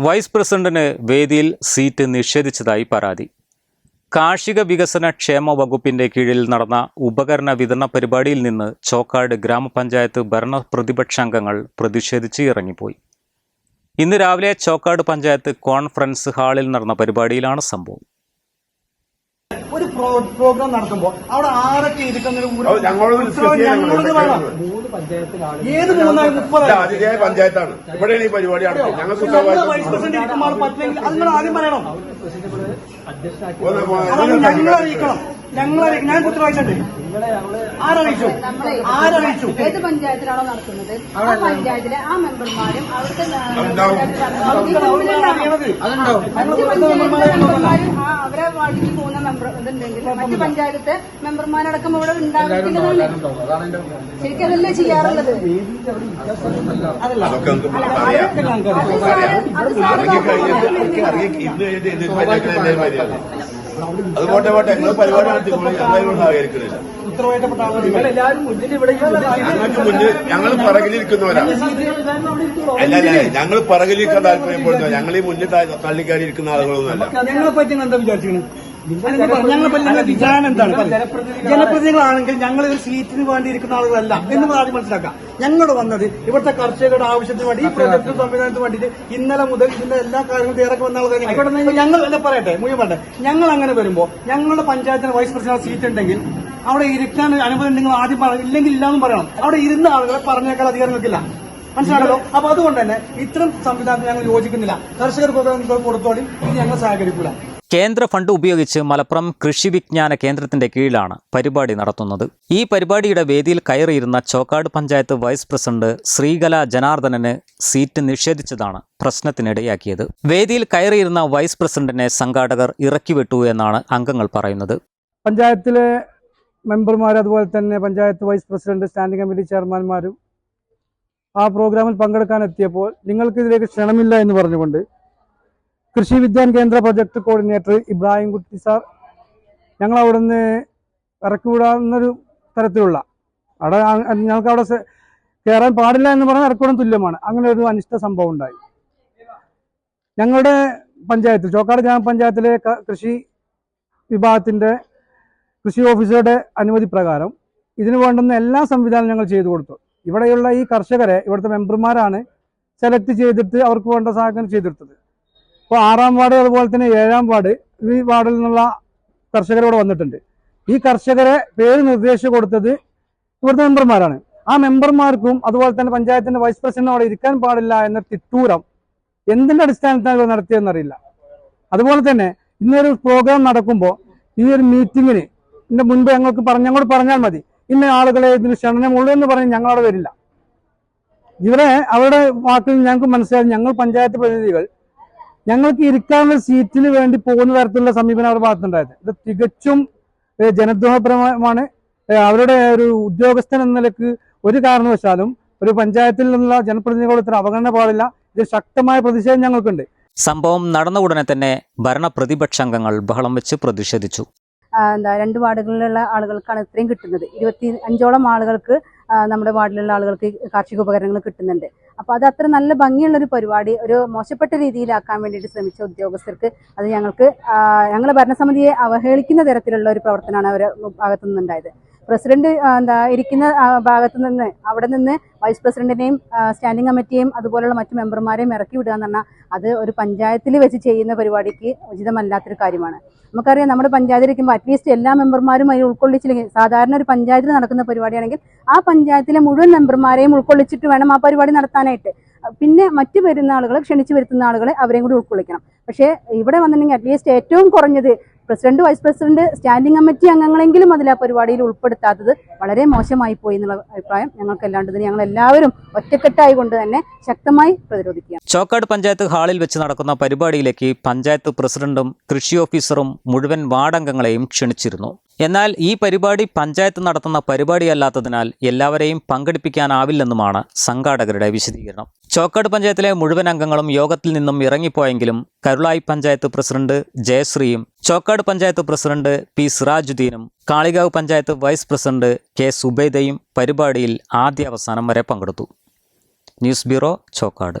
Vice പ്രസിഡന്റിന് വേദിയിൽ seat നിഷേധിച്ചതായി പരാതി. കാർഷിക വികസന ക്ഷേമ വകുപ്പിന്റെ കീഴിൽ നടന്ന ഉപകരണ വിതരണ പരിപാടിയിൽ നിന്ന് ചോക്കാട് ഗ്രാമപഞ്ചായത്ത് ഭരണ പ്രതിപക്ഷാംഗങ്ങൾ പ്രതിഷേധിച്ച് ഇറങ്ങിപ്പോയി. ഇന്ന് രാവിലെ ചോക്കാട് പഞ്ചായത്ത് കോൺഫറൻസ് ഹാളിൽ നടന്ന പരിപാടിയിലാണ് സംഭവം. ഒരു പ്രോഗ്രാം നടത്തുമ്പോൾ അവിടെ ആരൊക്കെ ഇരിക്കുന്ന ഒരു അത് ഞങ്ങളോട് ഞങ്ങളോട് വേണം. ഏത് മൂന്നായി? മുപ്പതായി പഞ്ചായത്താണ്. ഇവിടെയാണ് ഈ പരിപാടി ഞങ്ങൾക്ക് ഞങ്ങൾ വൈസ് പ്രസിഡന്റ് ഇരിക്കുമ്പോൾ പറ്റില്ലെങ്കിൽ അത് നിങ്ങൾ ആദ്യം പറയണം. ഞങ്ങൾ അറിയിക്കണം. ഞങ്ങൾ ഞാൻ ഉത്തരവാദിത്തമുണ്ട്. ആരറിയിച്ചു? ആരറിയിച്ചു? ഏത് പഞ്ചായത്തിലാണോ നടക്കുന്നത് ആ പഞ്ചായത്തിലെ ആ മെമ്പർമാരും അവിടുത്തെ ഉണ്ടാവും. മെമ്പർമാരും ആ അവരെ പോകുന്ന മെമ്പർ ഇതുണ്ടെങ്കിൽ മറ്റ് പഞ്ചായത്തെ മെമ്പർമാരടക്കം ഇവിടെ ശരിക്കതല്ലേ ശരിക്കും അതല്ലേ ചെയ്യാറുള്ളത്? പറകിലിരിക്കുന്നവരാണ് അത് പോട്ടെ പോട്ടെ. നിങ്ങൾ പരിപാടി നടത്തിക്കോളൂ ഉത്തരവാദിത്തപ്പെട്ട ഞങ്ങൾക്ക് മുന്നിൽ ഞങ്ങൾ പിറകിലിരിക്കുന്നവരാണ് അല്ല അല്ല ഞങ്ങൾ പിറകിലിരിക്കാൻ ഈ മുന്നിൽ തള്ളിക്കാരി തള്ളിക്കയറി ഇരിക്കുന്ന ആളുകളൊന്നുമല്ല. ഞങ്ങളെ പറ്റി എന്താ വിചാരിച്ചിരിക്കുന്നത്? ജനപ്രതിനിധികളാണെങ്കിൽ ഞങ്ങൾ ഒരു സീറ്റിന് വേണ്ടി ഇരിക്കുന്ന ആളുകളല്ല എന്ന് ആദ്യം മനസ്സിലാക്കാം. ഞങ്ങൾ വന്നത് ഇവിടുത്തെ കർഷകരുടെ ആവശ്യത്തിന് വേണ്ടി ഈ പ്രൊജക്ട് സംവിധാനത്തിന് വേണ്ടിയിട്ട് ഇന്നലെ മുതൽ ഇതിന്റെ എല്ലാ കാര്യങ്ങളും തയ്യാറാക്കി വന്ന ആളുകൾ ഞങ്ങൾ എന്താ പറയട്ടെ മുഴുവൻ പറയട്ടെ. ഞങ്ങൾ അങ്ങനെ വരുമ്പോൾ ഞങ്ങളുടെ പഞ്ചായത്തിന് വൈസ് പ്രസിഡന്റ് സീറ്റ് ഉണ്ടെങ്കിൽ അവിടെ ഇരിക്കാൻ അനുമതി ഉണ്ടെങ്കിൽ ആദ്യം പറയണം ഇല്ലെങ്കിൽ ഇല്ലാന്നും പറയണം. അവിടെ ഇരുന്ന ആളുകളെ പറഞ്ഞേക്കാൾ അധികാരം നിൽക്കില്ല മനസ്സിലാണല്ലോ അപ്പൊ അതുകൊണ്ട് തന്നെ ഇത്തരം സംവിധാനത്തിൽ ഞങ്ങൾ യോജിക്കുന്നില്ല. കർഷകർ കൊടുത്തോളി ഇത് ഞങ്ങൾ സഹകരിക്കൂല. കേന്ദ്ര ഫണ്ട് ഉപയോഗിച്ച് മലപ്പുറം കൃഷി വിജ്ഞാന കേന്ദ്രത്തിന്റെ കീഴിലാണ് പരിപാടി നടത്തുന്നത്. ഈ പരിപാടിയുടെ വേദിയിൽ കയറിയിരുന്ന ചോക്കാട് പഞ്ചായത്ത് വൈസ് പ്രസിഡന്റ് ശ്രീകല ജനാർദ്ദനന് സീറ്റ് നിഷേധിച്ചതാണ് പ്രശ്നത്തിനിടയാക്കിയത്. വേദിയിൽ കയറിയിരുന്ന വൈസ് പ്രസിഡന്റിനെ സംഘാടകർ ഇറക്കിവിട്ടു എന്നാണ് അംഗങ്ങൾ പറയുന്നത്. പഞ്ചായത്തിലെ മെമ്പർമാർ അതുപോലെ തന്നെ panchayat vice president standing committee ചെയർമാൻമാരും ആ പ്രോഗ്രാമിൽ പങ്കെടുക്കാൻ എത്തിയപ്പോൾ നിങ്ങൾക്ക് ഇതിലേക്ക് ക്ഷണമില്ല എന്ന് പറഞ്ഞുകൊണ്ട് കൃഷി വിജ്ഞാൻ കേന്ദ്ര project coordinator Ibrahim Kutty sir. ഞങ്ങൾ അവിടുന്ന് ഇറക്കി വിടാവുന്നൊരു തരത്തിലുള്ള അവിടെ ഞങ്ങൾക്ക് അവിടെ കയറാൻ പാടില്ല എന്ന് പറഞ്ഞാൽ ഇറക്കിവിടാൻ തുല്യമാണ്. അങ്ങനെ ഒരു അനിഷ്ട സംഭവം ഉണ്ടായി. ഞങ്ങളുടെ പഞ്ചായത്ത് ചോക്കാട് ഗ്രാമപഞ്ചായത്തിലെ കൃഷി വിഭാഗത്തിന്റെ കൃഷി ഓഫീസറുടെ അനുമതി പ്രകാരം ഇതിന് വേണ്ടുന്ന എല്ലാ സംവിധാനവും ഞങ്ങൾ ചെയ്തു കൊടുത്തു. ഇവിടെയുള്ള ഈ കർഷകരെ ഇവിടുത്തെ മെമ്പർമാരാണ് സെലക്ട് ചെയ്തിട്ട് അവർക്ക് വേണ്ട സഹായം ചെയ്തെടുത്തത് അപ്പോൾ ആറാം വാർഡ് അതുപോലെ തന്നെ ഏഴാം വാർഡ് ഈ വാർഡിൽ നിന്നുള്ള കർഷകരോട് വന്നിട്ടുണ്ട്. ഈ കർഷകരെ പേര് നിർദ്ദേശിച്ചു കൊടുത്തത് ഇവിടുത്തെ മെമ്പർമാരാണ്. ആ മെമ്പർമാർക്കും അതുപോലെ തന്നെ പഞ്ചായത്തിന്റെ വൈസ് പ്രസിഡന്റ് അവിടെ ഇരിക്കാൻ പാടില്ല എന്ന തിട്ടൂരം എന്തിന്റെ അടിസ്ഥാനത്തിലാണ് ഇവർ നടത്തിയതെന്നറിയില്ല അതുപോലെ തന്നെ ഇന്നൊരു പ്രോഗ്രാം നടക്കുമ്പോൾ ഈ ഒരു മീറ്റിങ്ങിന് ഇതിന്റെ മുൻപ് ഞങ്ങൾക്ക് പറഞ്ഞു ഞങ്ങളോട് പറഞ്ഞാൽ മതി. ഇന്ന ആളുകളെ ഇതിന് ക്ഷണനമുള്ളൂ എന്ന് പറഞ്ഞ് ഞങ്ങളവിടെ വരില്ല. ഇവരെ അവരുടെ വാക്കിൽ ഞങ്ങൾക്ക് മനസ്സിലായി. ഞങ്ങൾ പഞ്ചായത്ത് പ്രതിനിധികൾ ഞങ്ങൾക്ക് ഇരിക്കാനുള്ള സീറ്റിന് വേണ്ടി പോകുന്ന തരത്തിലുള്ള സമീപനം അവരുടെ ഭാഗത്തുണ്ടായത്. ഇത് തികച്ചും ജനദ്രോഹപരമാണ്. അവരുടെ ഒരു ഉദ്യോഗസ്ഥൻ എന്ന നിലയ്ക്ക് ഒരു കാരണവശാലും ഒരു പഞ്ചായത്തിൽ നിന്നുള്ള ജനപ്രതിനിധികളോട് ഇത്ര അവഗണന പാടില്ല. ഇത് ശക്തമായ പ്രതിഷേധം ഞങ്ങൾക്കുണ്ട്. സംഭവം നടന്ന ഉടനെ തന്നെ ഭരണ പ്രതിപക്ഷാംഗങ്ങൾ ബഹളം വെച്ച് പ്രതിഷേധിച്ചു. എന്താ രണ്ട് വാർഡുകളിലുള്ള ആളുകൾക്കാണ് ഇത്രയും കിട്ടുന്നത്. ഇരുപത്തി അഞ്ചോളം ആളുകൾക്ക് നമ്മുടെ വാർഡിലുള്ള ആളുകൾക്ക് കാർഷിക ഉപകരണങ്ങൾ കിട്ടുന്നുണ്ട്. അപ്പോൾ അത് അത്ര നല്ല ഭംഗിയുള്ള ഒരു പരിപാടി ഒരു മോശപ്പെട്ട രീതിയിലാക്കാൻ വേണ്ടിയിട്ട് ശ്രമിച്ച ഉദ്യോഗസ്ഥർക്ക് അത് ഞങ്ങൾക്ക് ഞങ്ങളെ ഭരണസമിതിയെ അവഹേളിക്കുന്ന തരത്തിലുള്ള ഒരു പ്രവർത്തനമാണ് അവർ ഭാഗത്തു നിന്നുണ്ടായത് പ്രസിഡന്റ് എന്താ ഇരിക്കുന്ന ഭാഗത്ത് നിന്ന് അവിടെ നിന്ന് വൈസ് പ്രസിഡന്റിനെയും സ്റ്റാൻഡിംഗ് കമ്മിറ്റിയെയും അതുപോലുള്ള മറ്റു മെമ്പർമാരെയും ഇറക്കി വിടുക എന്ന് പറഞ്ഞാൽ അത് ഒരു പഞ്ചായത്തിൽ വെച്ച് ചെയ്യുന്ന പരിപാടിക്ക് ഉചിതമല്ലാത്തൊരു കാര്യമാണ്. നമുക്കറിയാം നമ്മുടെ പഞ്ചായത്തിൽ ഇരിക്കുമ്പോൾ അറ്റ്ലീസ്റ്റ് എല്ലാ മെമ്പർമാരും അതിൽ ഉൾക്കൊള്ളിച്ചില്ലെങ്കിൽ സാധാരണ ഒരു പഞ്ചായത്തിൽ നടക്കുന്ന പരിപാടിയാണെങ്കിൽ ആ പഞ്ചായത്തിലെ മുഴുവൻ മെമ്പർമാരെയും ഉൾക്കൊള്ളിച്ചിട്ട് വേണം ആ പരിപാടി നടത്താനായിട്ട്. പിന്നെ മറ്റു വരുന്ന ആളുകളെ ക്ഷണിച്ചു വരുത്തുന്ന ആളുകളെ അവരെയും കൂടി ഉൾക്കൊള്ളിക്കണം. പക്ഷേ ഇവിടെ വന്നിട്ടുണ്ടെങ്കിൽ അറ്റ്ലീസ്റ്റ് ഏറ്റവും കുറഞ്ഞത് president vice president standing committee അംഗങ്ങളെങ്കിലും അതിൽ ആ പരിപാടിയിൽ ഉൾപ്പെടുത്താത്തത് വളരെ മോശമായി പോയി എന്നുള്ള അഭിപ്രായം ഞങ്ങൾക്ക് അല്ലാണ്ട് ഞങ്ങൾ എല്ലാവരും ഒറ്റക്കെട്ടായി കൊണ്ട് തന്നെ ശക്തമായി പ്രതിരോധിക്കുക ചോക്കാട് പഞ്ചായത്ത് ഹാളിൽ വെച്ച് നടക്കുന്ന പരിപാടിയിലേക്ക് പഞ്ചായത്ത് പ്രസിഡന്റും കൃഷി ഓഫീസറും മുഴുവൻ വാർഡംഗങ്ങളെയും ക്ഷണിച്ചിരുന്നു. എന്നാൽ ഈ പരിപാടി പഞ്ചായത്ത് നടത്തുന്ന പരിപാടിയല്ലാത്തതിനാൽ എല്ലാവരെയും പങ്കെടുപ്പിക്കാനാവില്ലെന്നുമാണ് സംഘാടകരുടെ വിശദീകരണം. ചോക്കാട് പഞ്ചായത്തിലെ മുഴുവൻ അംഗങ്ങളും യോഗത്തിൽ നിന്നും ഇറങ്ങിപ്പോയെങ്കിലും കരുളായി പഞ്ചായത്ത് പ്രസിഡന്റ് ജയശ്രീയും Chokkad panchayat president P സിറാജുദ്ദീനും Kalikavu panchayat vice president K സുബൈദയും പരിപാടിയിൽ ആദ്യ അവസാനം വരെ പങ്കെടുത്തു. News bureau Chokkad.